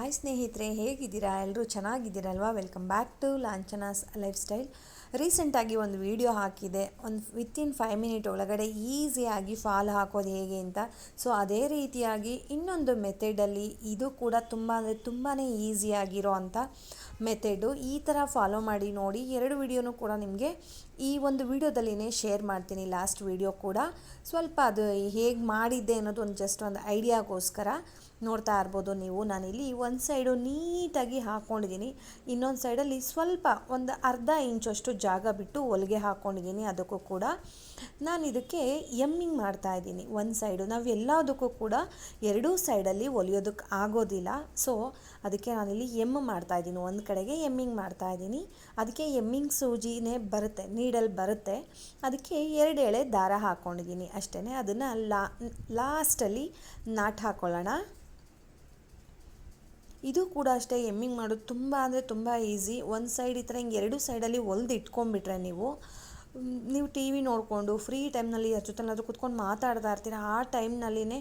Hi ಸ್ನೇಹಿತರೆ, ಹೇಗಿದ್ದೀರಾ? ಎಲ್ಲರೂ ಚೆನ್ನಾಗಿದ್ದೀರಲ್ವಾ? Welcome back to Lanchana's life style ರೀಸೆಂಟಾಗಿ ಒಂದು ವಿಡಿಯೋ ಹಾಕಿದೆ. ಒಂದು ವಿತಿನ್ ಫೈವ್ ಮಿನಿಟ್ ಒಳಗಡೆ ಈಸಿಯಾಗಿ ಫಾಲ್ ಹಾಕೋದು ಹೇಗೆ ಅಂತ. ಸೊ ಅದೇ ರೀತಿಯಾಗಿ ಇನ್ನೊಂದು ಮೆಥೆಡಲ್ಲಿ ಇದು ಕೂಡ ತುಂಬ ಅಂದರೆ ತುಂಬಾ ಈಸಿಯಾಗಿರೋ ಅಂಥ ಮೆಥಡು ಈ ಥರ ಫಾಲೋ ಮಾಡಿ ನೋಡಿ ಎರಡು ವಿಡಿಯೋನು ಕೂಡ ನಿಮಗೆ ಈ ಒಂದು ವಿಡಿಯೋದಲ್ಲಿನೇ ಶೇರ್ ಮಾಡ್ತೀನಿ ಲಾಸ್ಟ್ ವಿಡಿಯೋ ಕೂಡ. ಸ್ವಲ್ಪ ಅದು ಹೇಗೆ ಮಾಡಿದ್ದೆ ಅನ್ನೋದು ಒಂದು ಜಸ್ಟ್ ಒಂದು ಐಡಿಯಾಗೋಸ್ಕರ ನೋಡ್ತಾ ಇರ್ಬೋದು ನೀವು. ನಾನಿಲ್ಲಿ ಒಂದು ಸೈಡು ನೀಟಾಗಿ ಹಾಕ್ಕೊಂಡಿದ್ದೀನಿ ಇನ್ನೊಂದು ಸೈಡಲ್ಲಿ ಸ್ವಲ್ಪ ಒಂದು ಅರ್ಧ ಇಂಚಷ್ಟು ಜಾಗ ಬಿಟ್ಟು ಹೊಲಿಗೆ ಹಾಕ್ಕೊಂಡಿದ್ದೀನಿ ಅದಕ್ಕೂ ಕೂಡ. ನಾನು ಇದಕ್ಕೆ ಎಮ್ಮಿಂಗ್ ಮಾಡ್ತಾ ಇದ್ದೀನಿ. ಒಂದು ಸೈಡು ನಾವು ಎಲ್ಲದಕ್ಕೂ ಕೂಡ ಎರಡೂ ಸೈಡಲ್ಲಿ ಹೊಲಿಯೋದಕ್ಕೆ ಆಗೋದಿಲ್ಲ. ಸೊ ಅದಕ್ಕೆ ನಾನಿಲ್ಲಿ ಎಂ ಮಾಡ್ತಾ ಇದ್ದೀನಿ. ಒಂದು ಕಡೆಗೆ ಎಮ್ಮಿಂಗ್ ಮಾಡ್ತಾ ಇದ್ದೀನಿ. ಅದಕ್ಕೆ ಎಮ್ಮಿಂಗ್ ಸೂಜಿನೇ ಬರುತ್ತೆ ನೀಡಲ್ ಬರುತ್ತೆ. ಅದಕ್ಕೆ ಎರಡು ಎಳೆ ದಾರ ಹಾಕ್ಕೊಂಡಿದ್ದೀನಿ ಅಷ್ಟೇ ಅದನ್ನು ಲಾ, ಲಾಸ್ಟಲ್ಲಿ ನಾಟ್ ಹಾಕ್ಕೊಳ್ಳೋಣ ಇದು ಕೂಡ ಅಷ್ಟೇ ಎಮ್ಮಿಂಗ್ ಮಾಡೋದು ತುಂಬ ಅಂದರೆ ತುಂಬ ಈಸಿ. ಒಂದು ಸೈಡ್ ಈ ಥರ ಹಿಂಗೆ ಎರಡು ಸೈಡಲ್ಲಿ ಹೊಲ್ದು ಇಟ್ಕೊಂಡ್ಬಿಟ್ರೆ ನೀವು ನೀವು ಟಿ ವಿ ನೋಡಿಕೊಂಡು, ಫ್ರೀ ಟೈಮ್ನಲ್ಲಿ ಯಾರ ಜೊತೆನಾದರೂ ಕುತ್ಕೊಂಡು ಮಾತಾಡ್ತಾ ಇರ್ತೀರ, ಆ ಟೈಮ್ನಲ್ಲಿನೇ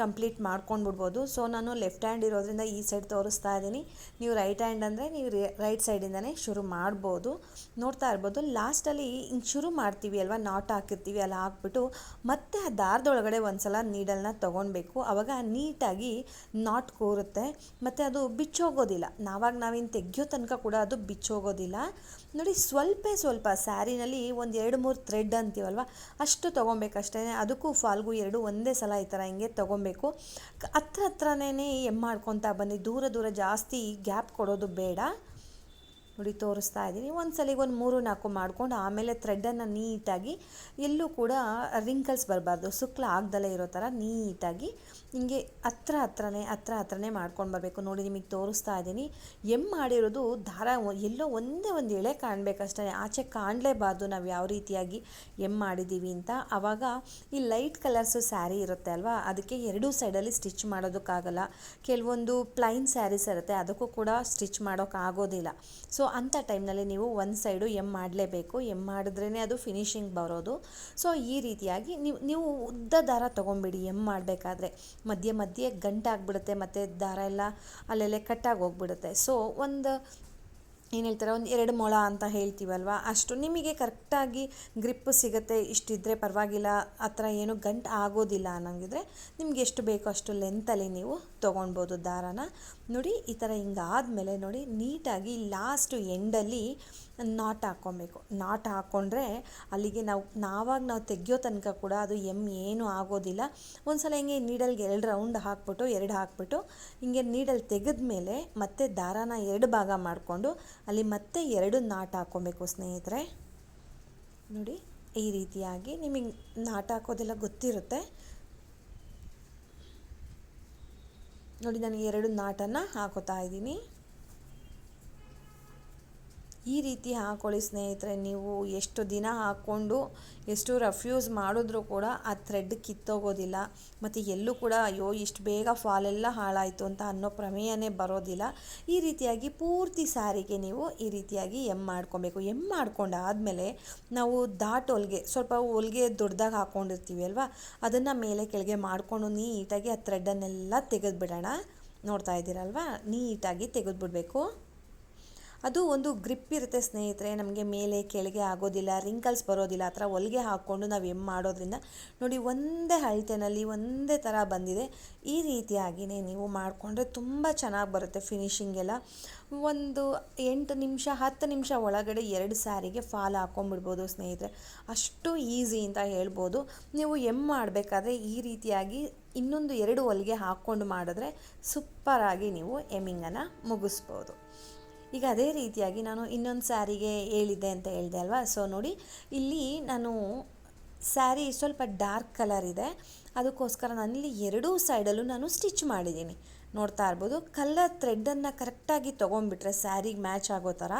ಕಂಪ್ಲೀಟ್ ಮಾಡ್ಕೊಂಡು ಬಿಡ್ಬೋದು ಸೊ ನಾನು ಲೆಫ್ಟ್ ಹ್ಯಾಂಡ್ ಇರೋದ್ರಿಂದ ಈ ಸೈಡ್ ತೋರಿಸ್ತಾ ಇದ್ದೀನಿ. ನೀವು ರೈಟ್ ಹ್ಯಾಂಡ್ ಅಂದರೆ ನೀವು ರೈಟ್ ಸೈಡಿಂದನೇ ಶುರು ಮಾಡ್ಬೋದು. ನೋಡ್ತಾ ಇರ್ಬೋದು ಲಾಸ್ಟಲ್ಲಿ ಹಿಂಗೆ ಶುರು ಮಾಡ್ತೀವಿ ಅಲ್ವಾ? ನಾಟ್ ಹಾಕಿರ್ತೀವಿ ಅಲ್ಲಿ ಹಾಕ್ಬಿಟ್ಟು ಮತ್ತೆ ಆ ದಾರದೊಳಗಡೆ ಒಂದ್ಸಲ ನೀಡಲ್ನ ತೊಗೊಳ್ಬೇಕು ಆವಾಗ ನೀಟಾಗಿ ನಾಟ್ ಕೂರುತ್ತೆ. ಮತ್ತು ಅದು ಬಿಚ್ಚೋಗೋದಿಲ್ಲ. ನಾವಾಗ ನಾವಿನ್ನು ತೆಗಿಯೋ ತನಕ ಕೂಡ ಅದು ಬಿಚ್ಚೋಗೋದಿಲ್ಲ. ನೋಡಿ, ಸ್ವಲ್ಪ ಸ್ವಲ್ಪ ಸ್ಯಾರಿನಲ್ಲಿ ಒಂದು ಎರಡು ಮೂರು ಥ್ರೆಡ್ ಅಂತೀವಲ್ವ? ಅಷ್ಟು ತೊಗೊಬೇಕಷ್ಟೇ ಅದಕ್ಕೂ ಫಾಲ್ಗೂ ಎರಡು ಒಂದೇ ಸಲ ಈ ಥರ ಹಿಂಗೆ ತೊಗೊಬೇಕು. ಕ- ಹತ್ರ ಹತ್ರನೇ ಎಂ ಮಾಡ್ಕೊತಾ ಬನ್ನಿ. ದೂರ ದೂರ ಜಾಸ್ತಿ ಗ್ಯಾಪ್ ಕೊಡೋದು ಬೇಡ. ನೋಡಿ ತೋರಿಸ್ತಾ ಇದ್ದೀನಿ. ಒಂದು ಸಲಿಗೆ ಒಂದು ಮೂರು ನಾಲ್ಕು ಮಾಡ್ಕೊಂಡು ಆಮೇಲೆ ಥ್ರೆಡ್ಡನ್ನು ನೀಟಾಗಿ ಎಲ್ಲೂ ಕೂಡ ರಿಂಕಲ್ಸ್ ಬರಬಾರ್ದು. ಸುಕ್ಲ ಆಗ್ದಲೇ ಇರೋ ಥರ ನೀಟಾಗಿ ಹಿಂಗೆ ಹತ್ರ ಹತ್ರನೇ ಹತ್ರ ಹತ್ರನೇ ಮಾಡ್ಕೊಂಡು ಬರಬೇಕು. ನೋಡಿ ನಿಮಗೆ ತೋರಿಸ್ತಾ ಇದ್ದೀನಿ. ಎಂ ಮಾಡಿರೋದು ದಾರ ಎಲ್ಲೋ ಒಂದೇ ಒಂದು ಎಳೆ ಕಾಣಬೇಕಷ್ಟೇ. ಆಚೆ ಕಾಣಲೇಬಾರ್ದು ನಾವು ಯಾವ ರೀತಿಯಾಗಿ ಎಂ ಮಾಡಿದ್ದೀವಿ ಅಂತ. ಆವಾಗ ಈ ಲೈಟ್ ಕಲರ್ಸು ಸ್ಯಾರಿ ಇರುತ್ತೆ ಅಲ್ವಾ? ಅದಕ್ಕೆ ಎರಡೂ ಸೈಡಲ್ಲಿ ಸ್ಟಿಚ್ ಮಾಡೋದಕ್ಕಾಗಲ್ಲ. ಕೆಲವೊಂದು ಪ್ಲೈನ್ ಸ್ಯಾರೀಸ್ ಇರುತ್ತೆ. ಅದಕ್ಕೂ ಕೂಡ ಸ್ಟಿಚ್ ಮಾಡೋಕ್ಕಾಗೋದಿಲ್ಲ ಸೊ ಅಂಥ ಟೈಮ್ನಲ್ಲಿ ನೀವು ಒಂದು ಸೈಡು ಎಂ ಮಾಡಲೇಬೇಕು. ಎಂ ಮಾಡಿದ್ರೇ ಅದು ಫಿನಿಶಿಂಗ್ ಬರೋದು. ಸೊ, ಈ ರೀತಿಯಾಗಿ ನೀವು ನೀವು ಉದ್ದ ದಾರ ತೊಗೊಂಬಿಡಿ. ಎಂ ಮಾಡಬೇಕಾದ್ರೆ ಮಧ್ಯೆ ಮಧ್ಯೆ ಗಂಟಾಗ್ಬಿಡುತ್ತೆ ಮತ್ತು ದಾರ ಎಲ್ಲ ಅಲ್ಲೆಲ್ಲೇ ಕಟ್ಟಾಗಿ ಹೋಗ್ಬಿಡುತ್ತೆ. ಸೊ, ಒಂದು ಏನು ಹೇಳ್ತಾರೆ, ಒಂದು ಎರಡು ಮೊಳ ಅಂತ ಹೇಳ್ತೀವಲ್ವ? ಅಷ್ಟು ನಿಮಗೆ ಕರೆಕ್ಟಾಗಿ ಗ್ರಿಪ್ ಸಿಗುತ್ತೆ. ಇಷ್ಟಿದ್ರೆ ಪರವಾಗಿಲ್ಲ. ಆ ಥರ ಏನು ಗಂಟು ಆಗೋದಿಲ್ಲ ಅನ್ನಂಗಿದ್ರೆ ನಿಮ್ಗೆ ಎಷ್ಟು ಬೇಕೋ ಅಷ್ಟು ಲೆಂತಲ್ಲಿ ನೀವು ತೊಗೊಳ್ಬೋದು ದಾರನ. ನೋಡಿ, ಈ ಥರ ಹಿಂಗಾದ್ಮೇಲೆ ನೋಡಿ, ನೀಟಾಗಿ ಲಾಸ್ಟು ಎಂಡಲ್ಲಿ ನಾಟ್ ಹಾಕ್ಕೊಬೇಕು. ನಾಟ್ ಹಾಕ್ಕೊಂಡ್ರೆ ಅಲ್ಲಿಗೆ ನಾವು, ನಾವಾಗ ನಾವು ತೆಗಿಯೋ ತನಕ ಕೂಡ ಅದು ಎಂ ಏನೂ ಆಗೋದಿಲ್ಲ. ಒಂದ್ಸಲ ಹಿಂಗೆ ನೀಡಲ್ಗೆ ಎರಡು ರೌಂಡ್ ಹಾಕ್ಬಿಟ್ಟು, ಎರಡು ಹಾಕ್ಬಿಟ್ಟು, ಹಿಂಗೆ ನೀಡಲ್ ತೆಗೆದ್ಮೇಲೆ ಮತ್ತೆ ದಾರಾನ ಎರಡು ಭಾಗ ಮಾಡಿಕೊಂಡು ಅಲ್ಲಿ ಮತ್ತೆ ಎರಡು ನಾಟ್ ಹಾಕ್ಕೊಬೇಕು ಸ್ನೇಹಿತರೆ. ನೋಡಿ, ಈ ರೀತಿಯಾಗಿ ನಿಮಗೆ ನಾಟ್ ಹಾಕೋದೆಲ್ಲ ಗೊತ್ತಿರುತ್ತೆ. ನೋಡಿ ನಾನು ಎರಡು ನಾಟನ್ನು ಹಾಕೋತಾ ಇದ್ದೀನಿ. ಈ ರೀತಿ ಹಾಕ್ಕೊಳ್ಳಿ ಸ್ನೇಹಿತರೆ, ನೀವು ಎಷ್ಟು ದಿನ ಹಾಕ್ಕೊಂಡು ಎಷ್ಟು ರಫ್ಯೂಸ್ ಮಾಡಿದ್ರೂ ಕೂಡ ಆ ಥ್ರೆಡ್ ಕಿತ್ತೋಗೋದಿಲ್ಲ. ಮತ್ತು ಎಲ್ಲೂ ಕೂಡ ಅಯ್ಯೋ, ಇಷ್ಟು ಬೇಗ ಫಾಲೆಲ್ಲ ಹಾಳಾಯಿತು ಅಂತ ಅನ್ನೋ ಪ್ರಮೇಯನೇ ಬರೋದಿಲ್ಲ. ಈ ರೀತಿಯಾಗಿ ಪೂರ್ತಿ ಸ್ಯಾರಿಗೆ ನೀವು ಈ ರೀತಿಯಾಗಿ ಎಂ ಮಾಡ್ಕೊಬೇಕು. ಎಂ ಮಾಡ್ಕೊಂಡಾದಮೇಲೆ ನಾವು ದಾಟ್ ಹೊಲ್ಗೆ ಸ್ವಲ್ಪ ಹೊಲಿಗೆ ದೊಡ್ಡದಾಗಿ ಹಾಕ್ಕೊಂಡಿರ್ತೀವಿ ಅಲ್ವಾ? ಅದನ್ನು ಮೇಲೆ ಕೆಳಗೆ ಮಾಡಿಕೊಂಡು ನೀಟಾಗಿ ಆ ಥ್ರೆಡ್ಡನ್ನೆಲ್ಲ ತೆಗೆದುಬಿಡೋಣ. ನೋಡ್ತಾ ಇದ್ದೀರಲ್ವಾ? ನೀಟಾಗಿ ತೆಗೆದುಬಿಡ್ಬೇಕು. ಅದು ಒಂದು ಗ್ರಿಪ್ ಇರುತ್ತೆ ಸ್ನೇಹಿತರೆ, ನಮಗೆ ಮೇಲೆ ಕೆಳಗೆ ಆಗೋದಿಲ್ಲ ರಿಂಕಲ್ಸ್ ಬರೋದಿಲ್ಲ, ಆ ಥರ ಹೊಲಿಗೆ ಹಾಕ್ಕೊಂಡು ನಾವು ಎಂ ಮಾಡೋದ್ರಿಂದ ನೋಡಿ ಒಂದೇ ಅಳತೆನಲ್ಲಿ ಒಂದೇ ಥರ ಬಂದಿದೆ. ಈ ರೀತಿಯಾಗಿಯೇ ನೀವು ಮಾಡಿಕೊಂಡ್ರೆ ತುಂಬ ಚೆನ್ನಾಗಿ ಬರುತ್ತೆ ಫಿನಿಶಿಂಗ್ ಎಲ್ಲ. ಒಂದು ಎಂಟು ನಿಮಿಷ, ಹತ್ತು ನಿಮಿಷ ಒಳಗಡೆ ಎರಡು ಸ್ಯಾರಿಗೆ ಫಾಲ್ ಹಾಕ್ಕೊಂಬಿಡ್ಬೋದು ಸ್ನೇಹಿತರೆ. ಅಷ್ಟು ಈಸಿ ಅಂತ ಹೇಳ್ಬೋದು. ನೀವು ಎಂ ಮಾಡಬೇಕಾದ್ರೆ ಈ ರೀತಿಯಾಗಿ ಇನ್ನೊಂದು ಎರಡು ಹೊಲಿಗೆ ಹಾಕ್ಕೊಂಡು ಮಾಡಿದ್ರೆ ಸೂಪರಾಗಿ ನೀವು ಎಮ್ಮಿಂಗನ್ನು ಮುಗಿಸ್ಬೋದು. ಈಗ ಅದೇ ರೀತಿಯಾಗಿ ನಾನು ಇನ್ನೊಂದು ಸ್ಯಾರಿಗೆ ಹೇಳಿದ್ದೆ ಅಂತ ಹೇಳಿದೆ ಅಲ್ವಾ? ಸೊ ನೋಡಿ, ಇಲ್ಲಿ ನಾನು ಸ್ಯಾರಿ ಸ್ವಲ್ಪ ಡಾರ್ಕ್ ಕಲರ್ ಇದೆ. ಅದಕ್ಕೋಸ್ಕರ ನಾನಿಲ್ಲಿ ಎರಡೂ ಸೈಡಲ್ಲೂ ನಾನು ಸ್ಟಿಚ್ ಮಾಡಿದ್ದೀನಿ. ನೋಡ್ತಾ ಇರ್ಬೋದು. ಕಲ್ಲರ್ ಥ್ರೆಡ್ಡನ್ನು ಕರೆಕ್ಟಾಗಿ ತೊಗೊಂಡ್ಬಿಟ್ರೆ ಸ್ಯಾರಿಗೆ ಮ್ಯಾಚ್ ಆಗೋ ಥರ.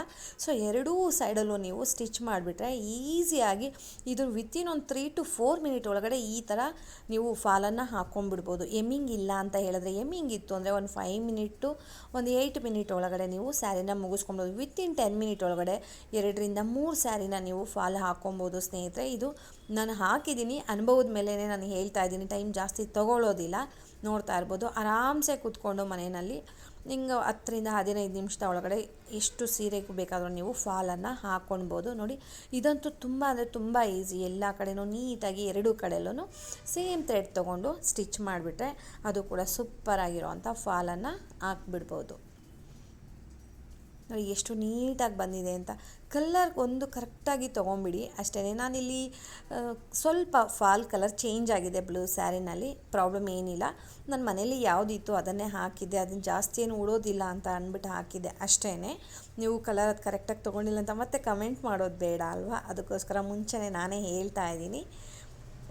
ಸೊ ಎರಡೂ ಸೈಡಲ್ಲೂ ನೀವು ಸ್ಟಿಚ್ ಮಾಡಿಬಿಟ್ರೆ ಈಸಿಯಾಗಿ ಇದು ವಿತಿನ್ ಒಂದು ತ್ರೀ ಟು ಫೋರ್ ಮಿನಿಟ್ ಒಳಗಡೆ ಈ ಥರ ನೀವು ಫಾಲನ್ನು ಹಾಕ್ಕೊಂಡ್ಬಿಡ್ಬೋದು ಎಮ್ಮಿಂಗ್ ಇಲ್ಲ ಅಂತ ಹೇಳಿದ್ರೆ ಎಮ್ಮಿಂಗ್ ಇತ್ತು ಅಂದರೆ ಒಂದು ಫೈವ್ ಮಿನಿಟ್ಟು ಒಂದು ಏಯ್ಟ್ ಮಿನಿಟ್ ಒಳಗಡೆ ನೀವು ಸ್ಯಾರಿನ ಮುಗಿಸ್ಕೊಂಬೋದು ವಿತಿನ್ ಟೆನ್ ಮಿನಿಟ್ ಒಳಗಡೆ ಎರಡರಿಂದ ಮೂರು ಸ್ಯಾರಿನ ನೀವು ಫಾಲ್ ಹಾಕ್ಕೊಬೋದು ಸ್ನೇಹಿತರೆ. ಇದು ನಾನು ಹಾಕಿದ್ದೀನಿ. ಅನುಭವದ ಮೇಲೇ ನಾನು ಹೇಳ್ತಾ ಇದ್ದೀನಿ. ಟೈಮ್ ಜಾಸ್ತಿ ತೊಗೊಳ್ಳೋದಿಲ್ಲ. ನೋಡ್ತಾ ಇರ್ಬೋದು. ಆರಾಮ್ಸೆ ಕೂತ್ಕೊಂಡು ಮನೆಯಲ್ಲಿ ನಿಂಗೆ ಹತ್ತರಿಂದ ಹದಿನೈದು ನಿಮಿಷದ ಒಳಗಡೆ ಎಷ್ಟು ಸೀರೆಗೂ ಬೇಕಾದರೂ ನೀವು ಫಾಲನ್ನು ಹಾಕ್ಕೊಳ್ಬೋದು ನೋಡಿ, ಇದಂತೂ ತುಂಬ ಅಂದರೆ ತುಂಬ ಈಸಿ. ಎಲ್ಲ ಕಡೆಯೂ ನೀಟಾಗಿ ಎರಡೂ ಕಡೆಯಲ್ಲೂ ಸೇಮ್ ಥ್ರೆಡ್ ತೊಗೊಂಡು ಸ್ಟಿಚ್ ಮಾಡಿಬಿಟ್ರೆ ಅದು ಕೂಡ ಸೂಪರಾಗಿರೋವಂಥ ಫಾಲನ್ನು ಹಾಕ್ಬಿಡ್ಬೋದು. ನೋಡಿ ಎಷ್ಟು ನೀಟಾಗಿ ಬಂದಿದೆ ಅಂತ ಕಲ್ಲರ್ ಒಂದು ಕರೆಕ್ಟಾಗಿ ತೊಗೊಂಬಿಡಿ. ಅಷ್ಟೇ ನಾನಿಲ್ಲಿ ಸ್ವಲ್ಪ ಫಾಲ್ ಕಲರ್ ಚೇಂಜ್ ಆಗಿದೆ ಬ್ಲೂ ಸ್ಯಾರಿನಲ್ಲಿ, ಪ್ರಾಬ್ಲಮ್ ಏನಿಲ್ಲ. ನನ್ನ ಮನೇಲಿ ಯಾವುದಿತ್ತು ಅದನ್ನೇ ಹಾಕಿದ್ದೆ ಅದನ್ನು ಜಾಸ್ತಿ ಏನು ಉಡೋದಿಲ್ಲ ಅಂತ ಅಂದ್ಬಿಟ್ಟು ಹಾಕಿದ್ದೆ ಅಷ್ಟೇ ನೀವು ಕಲರ್ ಅದು ಕರೆಕ್ಟಾಗಿ ತೊಗೊಂಡಿಲ್ಲ ಅಂತ ಮತ್ತೆ ಕಮೆಂಟ್ ಮಾಡೋದು ಬೇಡ ಅಲ್ವಾ? ಅದಕ್ಕೋಸ್ಕರ ಮುಂಚೆನೇ ನಾನೇ ಹೇಳ್ತಾ ಇದ್ದೀನಿ.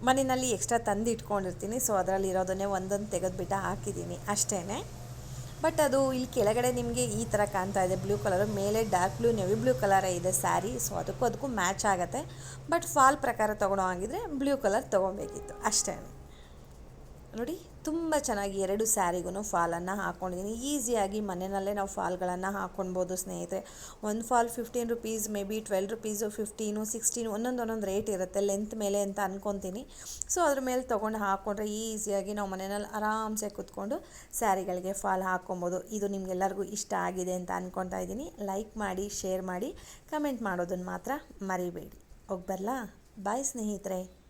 ಮನೆಯಲ್ಲಿ ಎಕ್ಸ್ಟ್ರಾ ತಂದು ಇಟ್ಕೊಂಡಿರ್ತೀನಿ ಸೊ ಅದರಲ್ಲಿ ಇರೋದನ್ನೇ ಒಂದೊಂದು ತೆಗೆದುಬಿಟ್ಟು ಹಾಕಿದ್ದೀನಿ ಅಷ್ಟೇ ಬಟ್ ಅದು ಇಲ್ಲಿ ಕೆಳಗಡೆ ನಿಮಗೆ ಈ ಥರ ಕಾಣ್ತಾ ಇದೆ. ಬ್ಲೂ ಕಲರು ಮೇಲೆ ಡಾರ್ಕ್ ಬ್ಲೂ ನೆವಿ ಬ್ಲೂ ಕಲರೇ ಇದೆ ಸ್ಯಾರಿ ಸೊ ಅದಕ್ಕೂ ಅದಕ್ಕೂ ಮ್ಯಾಚ್ ಆಗುತ್ತೆ. ಬಟ್ ಫಾಲ್ ಪ್ರಕಾರ ತೊಗೊಳೋ ಹಾಗಿದ್ರೆ ಬ್ಲೂ ಕಲರ್ ತೊಗೊಬೇಕಿತ್ತು ಅಷ್ಟೇ ನೋಡಿ ತುಂಬ ಚೆನ್ನಾಗಿ ಎರಡು ಸ್ಯಾರಿಗೂ ಫಾಲನ್ನು ಹಾಕ್ಕೊಂಡಿದ್ದೀನಿ ಈಸಿಯಾಗಿ ಮನೆಯಲ್ಲೇ ನಾವು ಫಾಲ್ಗಳನ್ನು ಹಾಕ್ಕೊಳ್ಬೋದು ಸ್ನೇಹಿತರೆ. ಒಂದು fall fifteen rupees, maybe twelve rupees, fifteen, sixteen ಒಂದೊಂದು ಒಂದೊಂದು ರೇಟ್ ಇರುತ್ತೆ ಲೆಂತ್ ಮೇಲೆ ಅಂತ ಅಂದ್ಕೊತೀನಿ ಸೊ, ಅದ್ರ ಮೇಲೆ ತೊಗೊಂಡು ಹಾಕ್ಕೊಂಡ್ರೆ ಈಸಿಯಾಗಿ ನಾವು ಮನೆಯಲ್ಲಿ ಆರಾಮ್ಸೆ ಕೂತ್ಕೊಂಡು ಸ್ಯಾರಿಗಳಿಗೆ ಫಾಲ್ ಹಾಕ್ಕೊಬೋದು ಇದು ನಿಮಗೆಲ್ಲರಿಗೂ ಇಷ್ಟ ಆಗಿದೆ ಅಂತ ಅಂದ್ಕೊತಾ ಇದ್ದೀನಿ. ಲೈಕ್ ಮಾಡಿ, ಶೇರ್ ಮಾಡಿ, ಕಮೆಂಟ್ ಮಾಡೋದನ್ನು ಮಾತ್ರ ಮರಿಬೇಡಿ. ಹೋಗಿ ಬರಲಾ ಬಾಯ್ ಸ್ನೇಹಿತರೆ.